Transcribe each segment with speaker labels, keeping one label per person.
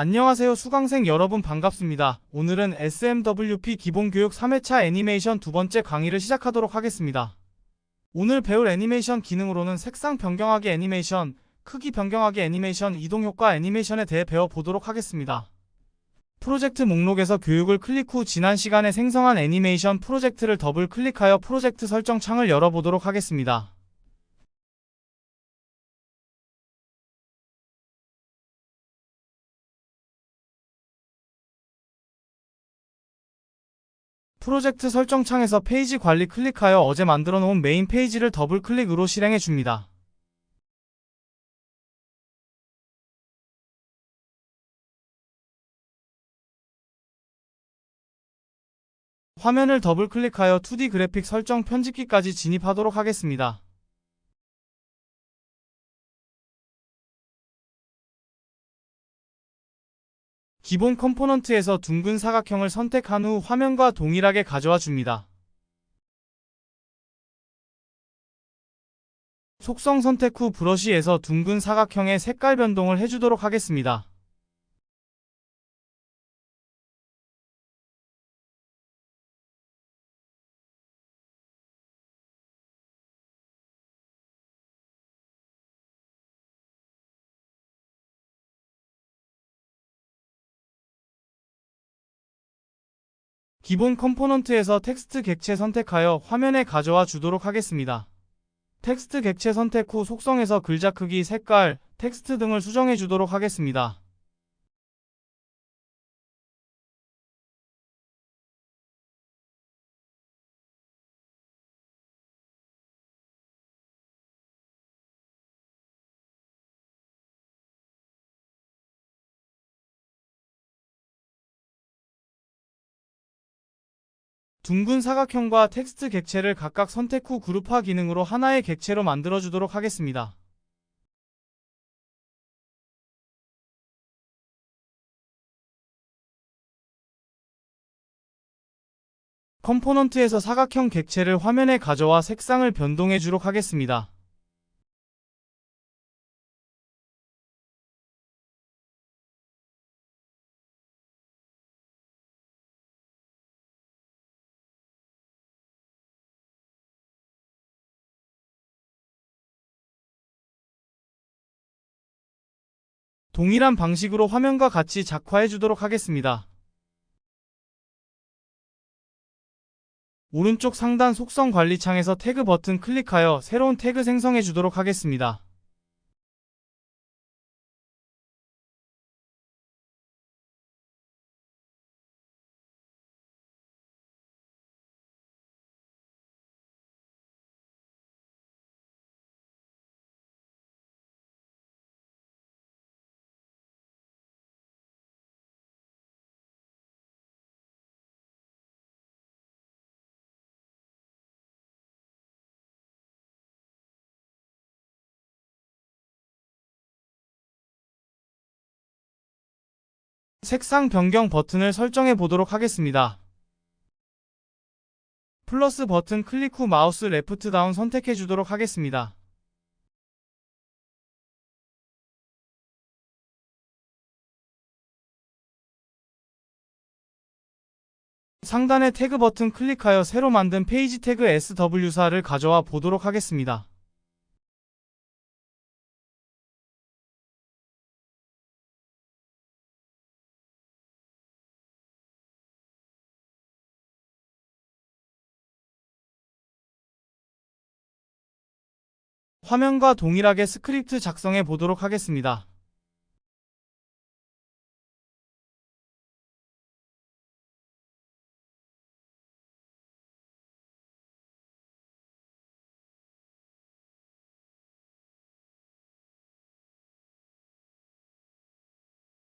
Speaker 1: 안녕하세요 수강생 여러분 반갑습니다. 오늘은 SMWP 기본교육 3회차 애니메이션 두 번째 강의를 시작하도록 하겠습니다. 오늘 배울 애니메이션 기능으로는 색상 변경하기 애니메이션, 크기 변경하기 애니메이션, 이동효과 애니메이션에 대해 배워보도록 하겠습니다. 프로젝트 목록에서 교육을 클릭 후 지난 시간에 생성한 애니메이션 프로젝트를 더블 클릭하여 프로젝트 설정 창을 열어보도록 하겠습니다. 프로젝트 설정 창에서 페이지 관리 클릭하여 어제 만들어 놓은 메인 페이지를 더블 클릭으로 실행해 줍니다. 화면을 더블 클릭하여 2D 그래픽 설정 편집기까지 진입하도록 하겠습니다. 기본 컴포넌트에서 둥근 사각형을 선택한 후 화면과 동일하게 가져와 줍니다. 속성 선택 후 브러쉬에서 둥근 사각형의 색깔 변동을 해주도록 하겠습니다. 기본 컴포넌트에서 텍스트 객체 선택하여 화면에 가져와 주도록 하겠습니다. 텍스트 객체 선택 후 속성에서 글자 크기, 색깔, 텍스트 등을 수정해 주도록 하겠습니다. 둥근 사각형과 텍스트 객체를 각각 선택 후 그룹화 기능으로 하나의 객체로 만들어 주도록 하겠습니다. 컴포넌트에서 사각형 객체를 화면에 가져와 색상을 변동해 주도록 하겠습니다. 동일한 방식으로 화면과 같이 작화해 주도록 하겠습니다. 오른쪽 상단 속성 관리 창에서 태그 버튼 클릭하여 새로운 태그 생성해 주도록 하겠습니다. 색상 변경 버튼을 설정해 보도록 하겠습니다. 플러스 버튼 클릭 후 마우스 레프트 다운 선택해 주도록 하겠습니다. 상단의 태그 버튼 클릭하여 새로 만든 페이지 태그 SW4를 가져와 보도록 하겠습니다. 화면과 동일하게 스크립트 작성해 보도록 하겠습니다.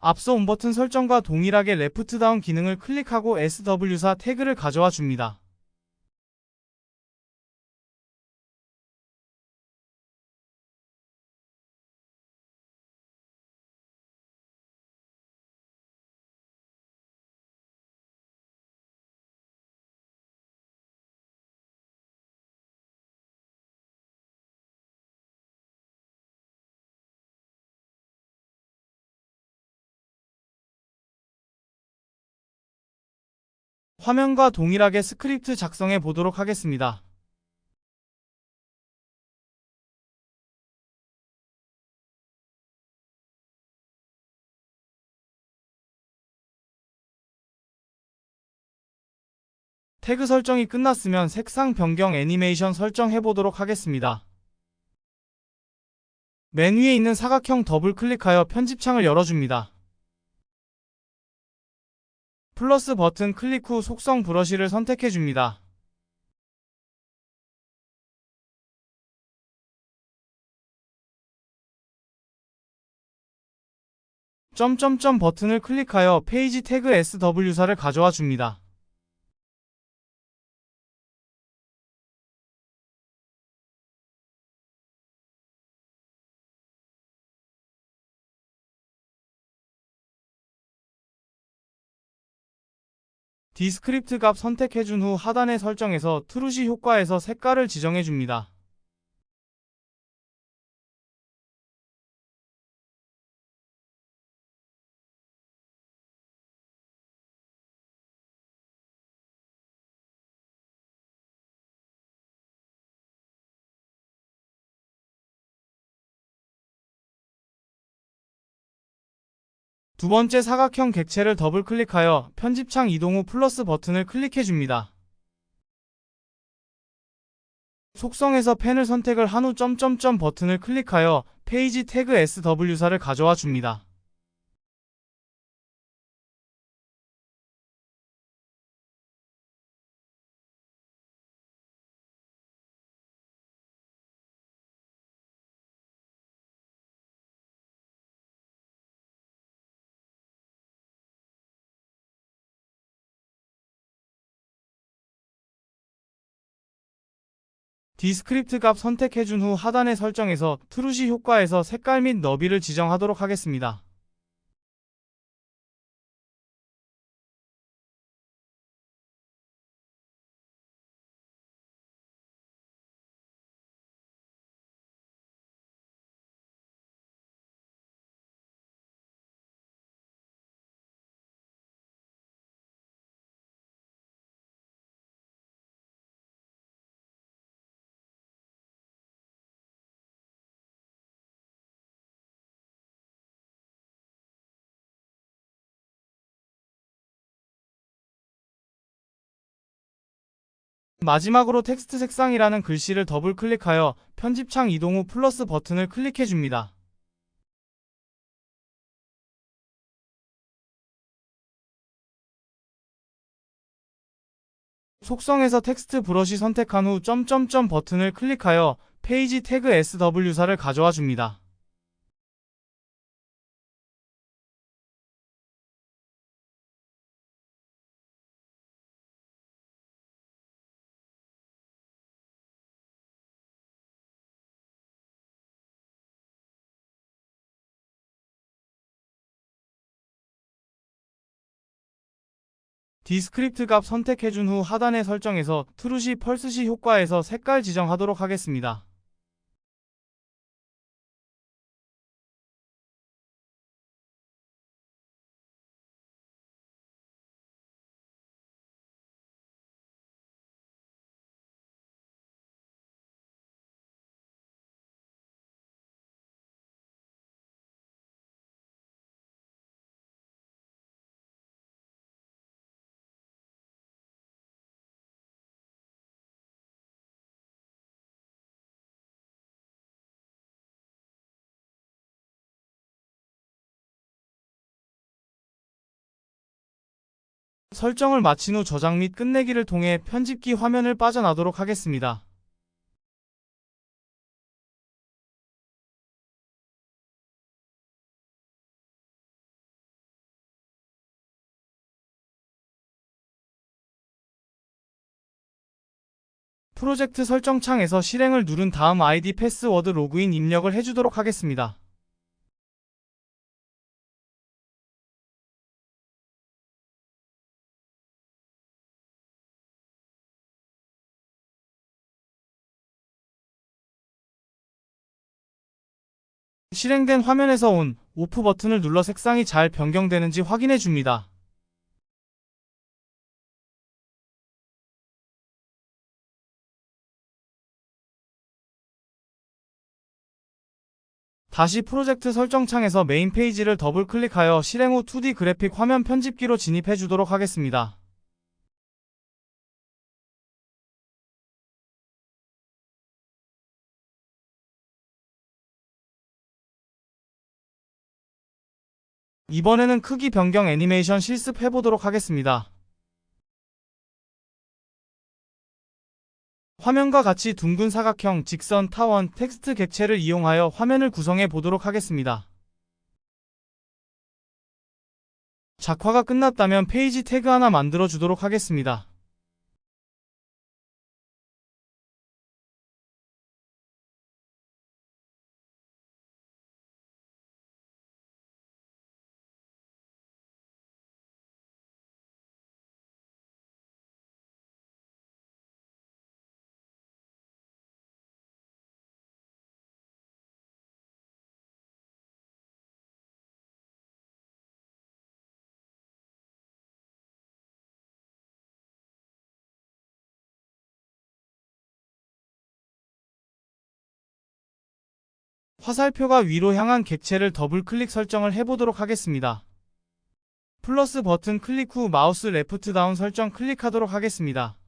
Speaker 1: 앞서 온 버튼 설정과 동일하게 레프트 다운 기능을 클릭하고 SW4 태그를 가져와 줍니다. 화면과 동일하게 스크립트 작성해 보도록 하겠습니다. 태그 설정이 끝났으면 색상 변경 애니메이션 설정해 보도록 하겠습니다. 맨 위에 있는 사각형 더블 클릭하여 편집창을 열어줍니다. 플러스 버튼 클릭 후 속성 브러쉬를 선택해 줍니다. 점점점 버튼을 클릭하여 페이지 태그 SW사를 가져와 줍니다. 디스크립트 값 선택해준 후 하단의 설정에서 트루시 효과에서 색깔을 지정해줍니다. 두 번째 사각형 객체를 더블 클릭하여 편집창 이동 후 플러스 버튼을 클릭해 줍니다. 속성에서 펜을 선택을 한 후 점점점 버튼을 클릭하여 페이지 태그 SW사를 가져와 줍니다. 디스크립트 값 선택해준 후 하단의 설정에서 트루시 효과에서 색깔 및 너비를 지정하도록 하겠습니다. 마지막으로 텍스트 색상이라는 글씨를 더블 클릭하여 편집창 이동 후 플러스 버튼을 클릭해 줍니다. 속성에서 텍스트 브러쉬 선택한 후 점점점 버튼을 클릭하여 페이지 태그 SW사를 가져와 줍니다. 디스크립트 값 선택해준 후 하단의 설정에서 트루시 펄스시 효과에서 색깔 지정하도록 하겠습니다. 설정을 마친 후 저장 및 끝내기를 통해 편집기 화면을 빠져나도록 하겠습니다. 프로젝트 설정 창에서 실행을 누른 다음 아이디 패스워드 로그인 입력을 해주도록 하겠습니다. 실행된 화면에서 온 오프 버튼을 눌러 색상이 잘 변경되는지 확인해 줍니다. 다시 프로젝트 설정 창에서 메인 페이지를 더블 클릭하여 실행 후 2D 그래픽 화면 편집기로 진입해 주도록 하겠습니다. 이번에는 크기 변경 애니메이션 실습해 보도록 하겠습니다. 화면과 같이 둥근 사각형, 직선, 타원, 텍스트 객체를 이용하여 화면을 구성해 보도록 하겠습니다. 작화가 끝났다면 페이지 태그 하나 만들어 주도록 하겠습니다. 화살표가 위로 향한 객체를 더블 클릭 설정을 해보도록 하겠습니다. 플러스 버튼 클릭 후 마우스 레프트 다운 설정 클릭하도록 하겠습니다.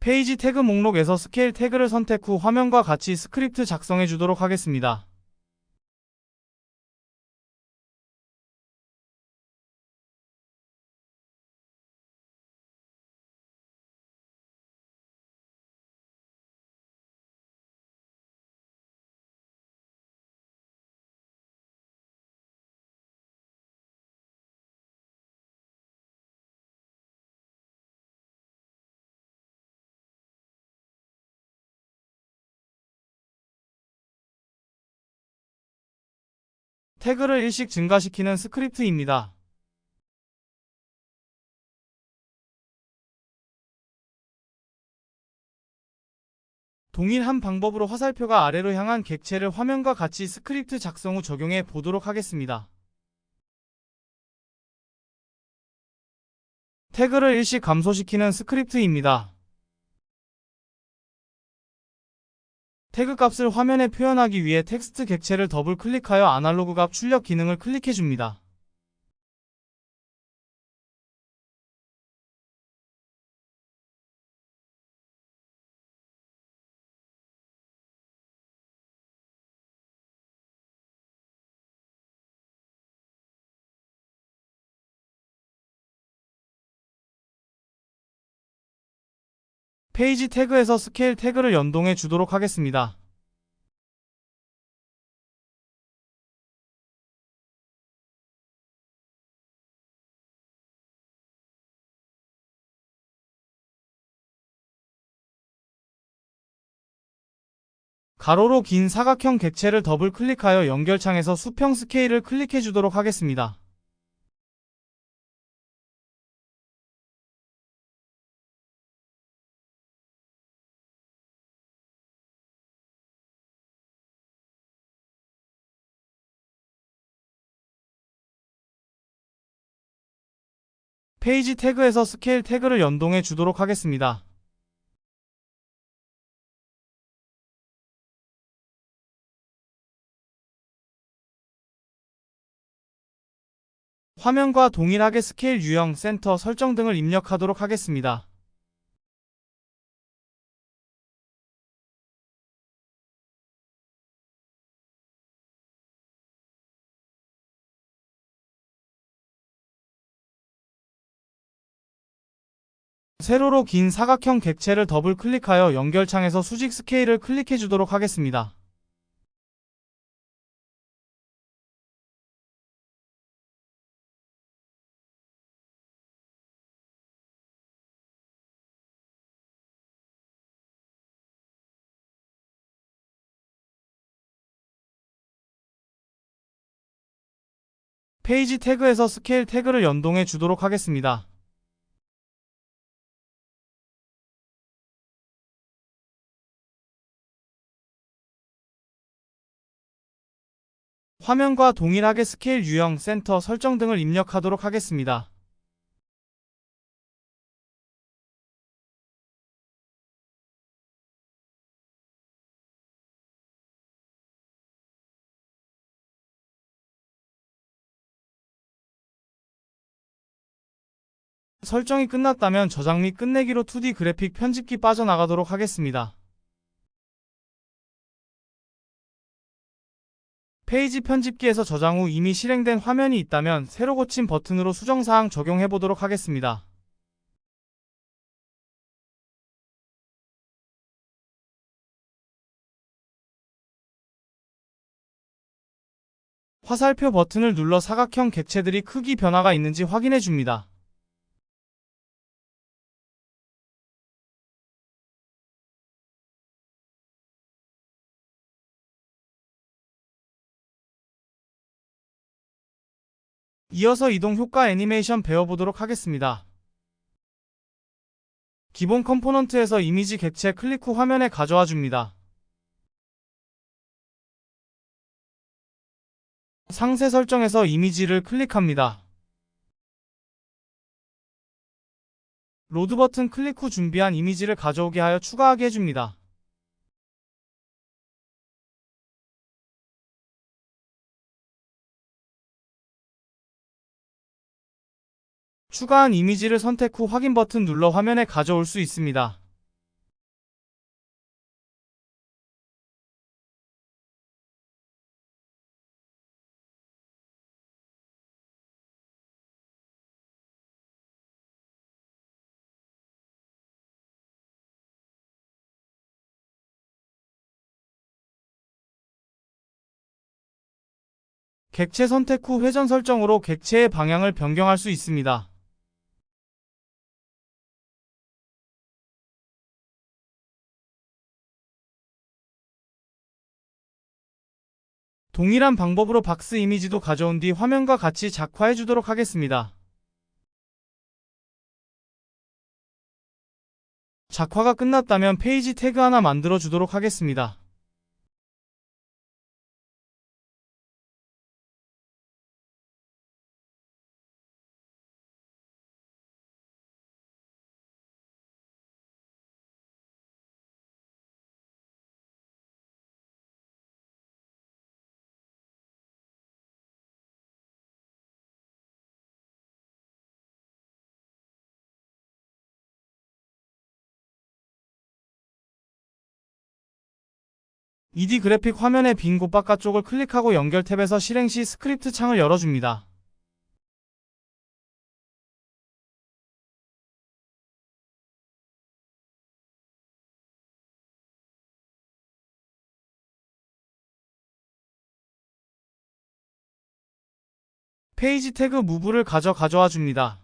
Speaker 1: 페이지 태그 목록에서 스케일 태그를 선택 후 화면과 같이 스크립트 작성해 주도록 하겠습니다. 태그를 일씩 증가시키는 스크립트입니다. 동일한 방법으로 화살표가 아래로 향한 객체를 화면과 같이 스크립트 작성 후 적용해 보도록 하겠습니다. 태그를 일시 감소시키는 스크립트입니다. 태그 값을 화면에 표현하기 위해 텍스트 객체를 더블 클릭하여 아날로그 값 출력 기능을 클릭해 줍니다. 페이지 태그에서 스케일 태그를 연동해 주도록 하겠습니다. 가로로 긴 사각형 객체를 더블 클릭하여 연결창에서 수평 스케일을 클릭해 주도록 하겠습니다. 페이지 태그에서 스케일 태그를 연동해 주도록 하겠습니다. 화면과 동일하게 스케일 유형, 센터, 설정 등을 입력하도록 하겠습니다. 세로로 긴 사각형 객체를 더블 클릭하여 연결창에서 수직 스케일을 클릭해 주도록 하겠습니다. 페이지 태그에서 스케일 태그를 연동해 주도록 하겠습니다. 화면과 동일하게 스케일 유형, 센터 설정 등을 입력하도록 하겠습니다. 설정이 끝났다면 저장 및 끝내기로 2D 그래픽 편집기 빠져나가도록 하겠습니다. 페이지 편집기에서 저장 후 이미 실행된 화면이 있다면 새로 고친 버튼으로 수정사항 적용해 보도록 하겠습니다. 화살표 버튼을 눌러 사각형 객체들이 크기 변화가 있는지 확인해 줍니다. 이어서 이동 효과 애니메이션 배워보도록 하겠습니다. 기본 컴포넌트에서 이미지 객체 클릭 후 화면에 가져와 줍니다. 상세 설정에서 이미지를 클릭합니다. 로드 버튼 클릭 후 준비한 이미지를 가져오게 하여 추가하게 해줍니다. 추가한 이미지를 선택 후 확인 버튼 눌러 화면에 가져올 수 있습니다. 객체 선택 후 회전 설정으로 객체의 방향을 변경할 수 있습니다. 동일한 방법으로 박스 이미지도 가져온 뒤 화면과 같이 작화해 주도록 하겠습니다. 작화가 끝났다면 페이지 태그 하나 만들어 주도록 하겠습니다. ED 그래픽 화면의 빈 곳 바깥 쪽을 클릭하고 연결 탭에서 실행 시 스크립트 창을 열어줍니다. 페이지 태그 무브를 가져 가져와 줍니다.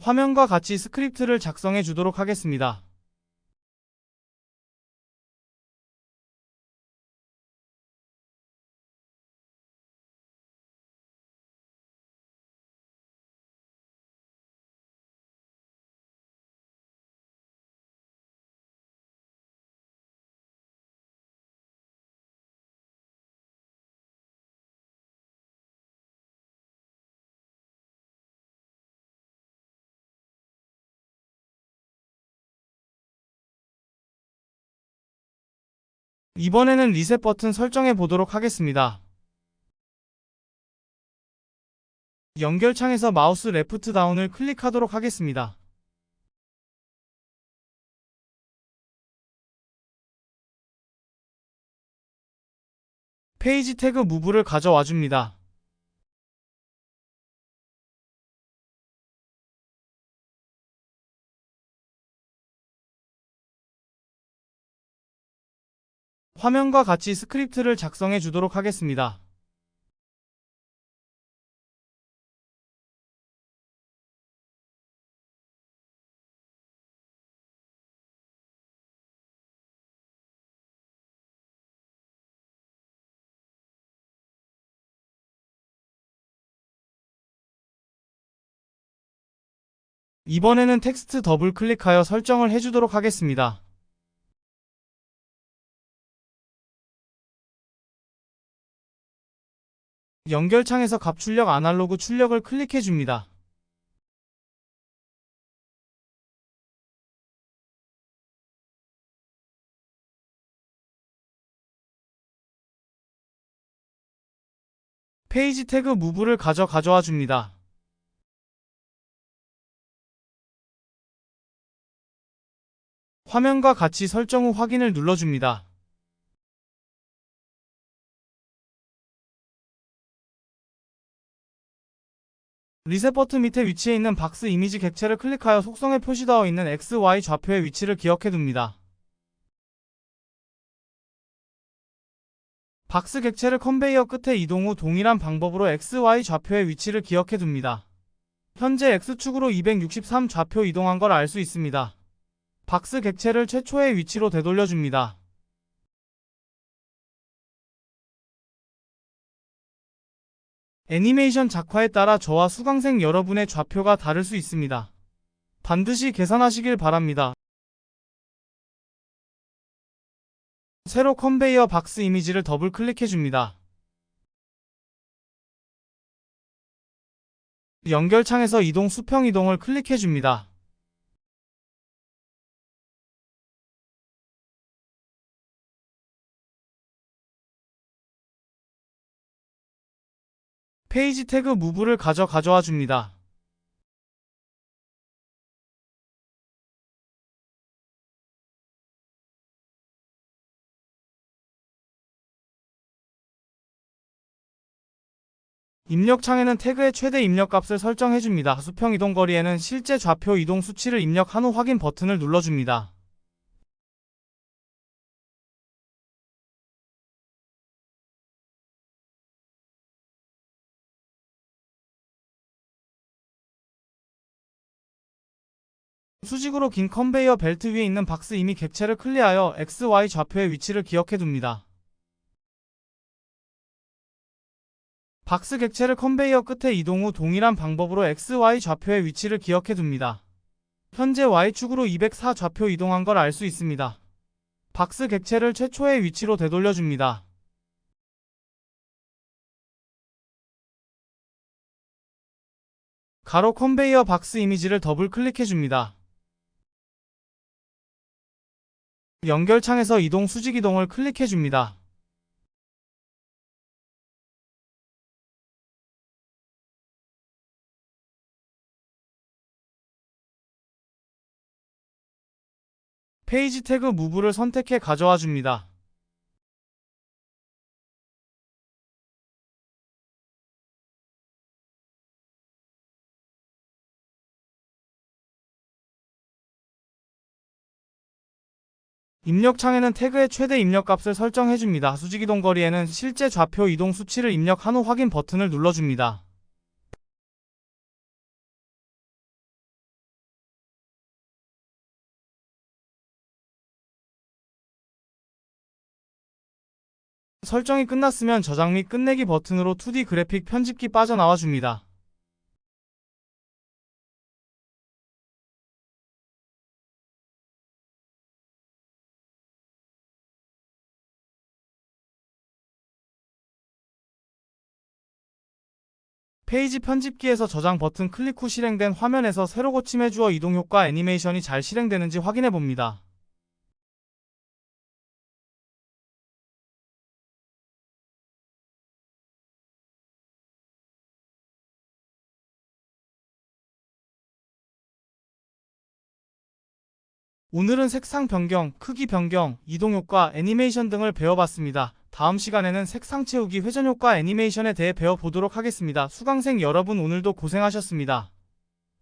Speaker 1: 화면과 같이 스크립트를 작성해 주도록 하겠습니다. 이번에는 리셋 버튼 설정해 보도록 하겠습니다. 연결창에서 마우스 레프트 다운을 클릭하도록 하겠습니다. 페이지 태그 무브를 가져와 줍니다. 화면과 같이 스크립트를 작성해 주도록 하겠습니다. 이번에는 텍스트 더블 클릭하여 설정을 해주도록 하겠습니다. 연결창에서 갑출력 아날로그 출력을 클릭해 줍니다. 페이지 태그 무브를 가져 가져와 줍니다. 화면과 같이 설정 후 확인을 눌러줍니다. 리셋 버튼 밑에 위치해 있는 박스 이미지 객체를 클릭하여 속성에 표시되어 있는 X, Y 좌표의 위치를 기억해 둡니다. 박스 객체를 컨베이어 끝에 이동 후 동일한 방법으로 X, Y 좌표의 위치를 기억해 둡니다. 현재 X축으로 263 좌표 이동한 걸 알 수 있습니다. 박스 객체를 최초의 위치로 되돌려 줍니다. 애니메이션 작화에 따라 저와 수강생 여러분의 좌표가 다를 수 있습니다. 반드시 계산하시길 바랍니다. 새로 컨베이어 박스 이미지를 더블 클릭해 줍니다. 연결창에서 이동 수평 이동을 클릭해 줍니다. 페이지 태그 무브를 가져 가져와 줍니다. 입력창에는 태그의 최대 입력값을 설정해줍니다. 수평 이동 거리에는 실제 좌표 이동 수치를 입력한 후 확인 버튼을 눌러줍니다. 수직으로 긴 컨베이어 벨트 위에 있는 박스 이미 객체를 클리어하여 X, Y 좌표의 위치를 기억해 둡니다. 박스 객체를 컨베이어 끝에 이동 후 동일한 방법으로 X, Y 좌표의 위치를 기억해 둡니다. 현재 Y축으로 204 좌표 이동한 걸 알 수 있습니다. 박스 객체를 최초의 위치로 되돌려 줍니다. 가로 컨베이어 박스 이미지를 더블 클릭해 줍니다. 연결창에서 이동 수직 이동을 클릭해 줍니다. 페이지 태그 무브를 선택해 가져와 줍니다. 입력창에는 태그의 최대 입력값을 설정해줍니다. 수직 이동 거리에는 실제 좌표 이동 수치를 입력한 후 확인 버튼을 눌러줍니다. 설정이 끝났으면 저장 및 끝내기 버튼으로 2D 그래픽 편집기 빠져나와 줍니다. 페이지 편집기에서 저장 버튼 클릭 후 실행된 화면에서 새로 고침해 주어 이동 효과 애니메이션이 잘 실행되는지 확인해 봅니다. 오늘은 색상 변경, 크기 변경, 이동 효과, 애니메이션 등을 배워봤습니다. 다음 시간에는 색상 채우기 회전 효과 애니메이션에 대해 배워보도록 하겠습니다. 수강생 여러분 오늘도 고생하셨습니다.